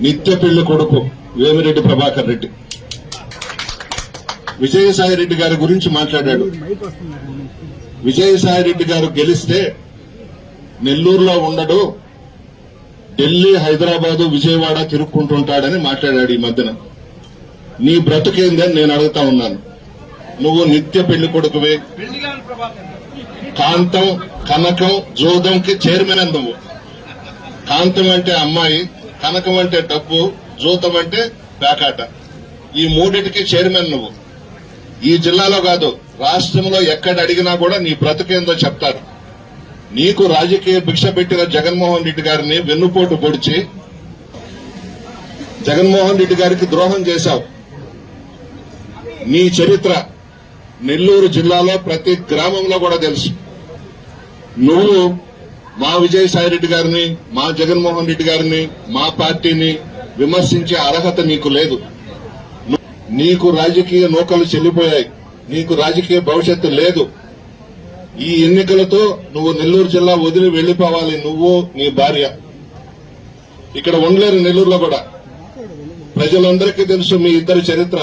నిత్య పెళ్ళి కొడుకు వేమిరెడ్డి ప్రభాకర్ రెడ్డి. విజయసాయి రెడ్డి గారి గురించి మాట్లాడాడు. విజయసాయి రెడ్డి గారు గెలిస్తే నెల్లూరులో ఉండడు ఢిల్లీ హైదరాబాదు విజయవాడ తిరుక్కుంటుంటాడని మాట్లాడాడు ఈ మధ్యన. నీ బ్రతుకేందని నేను అడుగుతా ఉన్నాను. నువ్వు నిత్య పెళ్ళి కొడుకువే. కాంతం కనకం జోదంకి చైర్మన్ అని నువ్వు. కాంతం అంటే అమ్మాయి కనకం అంటే డబ్బు జూతం అంటే పేకాట. ఈ మూడింటికి చైర్మన్ నువ్వు. ఈ జిల్లాలో కాదు రాష్ట్రంలో ఎక్కడ అడిగినా కూడా నీ బ్రతుకేందో చెప్తారు. నీకు రాజకీయ భిక్ష పెట్టిన జగన్మోహన్ రెడ్డి గారిని వెన్నుపోటు పొడిచి జగన్మోహన్ రెడ్డి గారికి ద్రోహం చేశావు. నీ చరిత్ర నెల్లూరు జిల్లాలో ప్రతి గ్రామంలో కూడా తెలుసు. నువ్వు మా విజయసాయి రెడ్డి గారిని మా జగన్మోహన్ రెడ్డి గారిని మా పార్టీని విమర్శించే అర్హత నీకు లేదు. నీకు రాజకీయ నూకలు చెల్లిపోయాయి. నీకు రాజకీయ భవిష్యత్తు లేదు. ఈ ఎన్నికలతో నువ్వు నెల్లూరు జిల్లా వదిలి వెళ్ళిపోవాలి నువ్వు నీ భార్య. ఇక్కడ ఉండలేరు నెల్లూరులో కూడా. ప్రజలందరికీ తెలుసు మీ ఇద్దరి చరిత్ర.